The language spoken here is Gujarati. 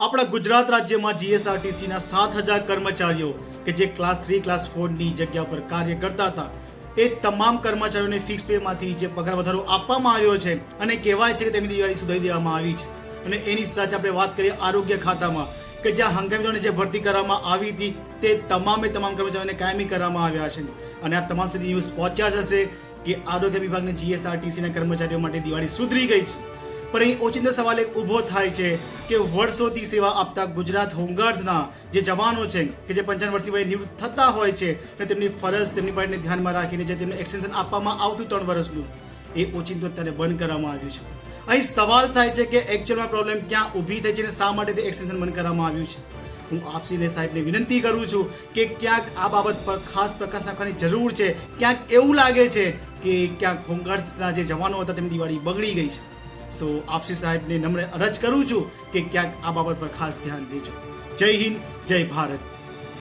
આપણા ગુજરાત રાજ્યમાં જીએસઆરટીસીના સાત હજાર કર્મચારીઓ કે જે ક્લાસ થ્રી, ક્લાસ ફોરની જગ્યા પર કાર્ય કરતા હતા એ તમામ કર્મચારીઓને ફિક્સ પેમાંથી જે પગાર વધારો આપવામાં આવ્યો છે અને કહેવાય છે કે તેમની દિવાળી સુધારી દેવામાં આવી છે. અને એની સાથે આપણે વાત કરીએ આરોગ્ય ખાતામાં કે જ્યાં હંગામી જે ભરતી કરવામાં આવી હતી, તે તમામે તમામ કર્મચારીઓને કાયમી કરવામાં આવ્યા છે. અને આ તમામ સુધી ન્યૂઝ પહોંચ્યા જ હશે કે આરોગ્ય વિભાગને જીએસઆરટીસીના કર્મચારીઓ માટે દિવાળી સુધરી ગઈ છે. પણ અહીં ઓચિંતો સવાલ એક ઊભો થાય છે કે વર્ષોથી સેવા આપતા ગુજરાત હોમગાર્ડ્સના જે જવાનો છે, કે જે પંચાવન વર્ષની વયે નિવૃત્ત થતા હોય છે, અને તેમની ફરજ, તેમની પાસેને ધ્યાનમાં રાખીને જે તેમને એક્સટેન્શન આપવામાં આવતું ત્રણ વર્ષનું, એ ઓચિંતો અત્યારે બંધ કરવામાં આવ્યું છે. અહીં સવાલ થાય છે કે એકચ્યુઅલમાં પ્રોબ્લેમ ક્યાં ઊભી થઈ છે અને શા માટે તે એક્સટેન્શન બંધ કરવામાં આવ્યું છે? હું આપસીને સાહેબને વિનંતી કરું છું કે ક્યાંક આ બાબત પર ખાસ પ્રકાશ નાખવાની જરૂર છે. ક્યાંક એવું લાગે છે કે ક્યાંક હોમગાર્ડ્સના જે જવાનો હતા તેમની દિવાળી બગડી ગઈ છે. સો આપસી સાહેબને નમ્ર અરજ કરું છું કે ક્યાંક આ બાબત પર ખાસ ધ્યાન દેજો જય હિન્દ જય ભારત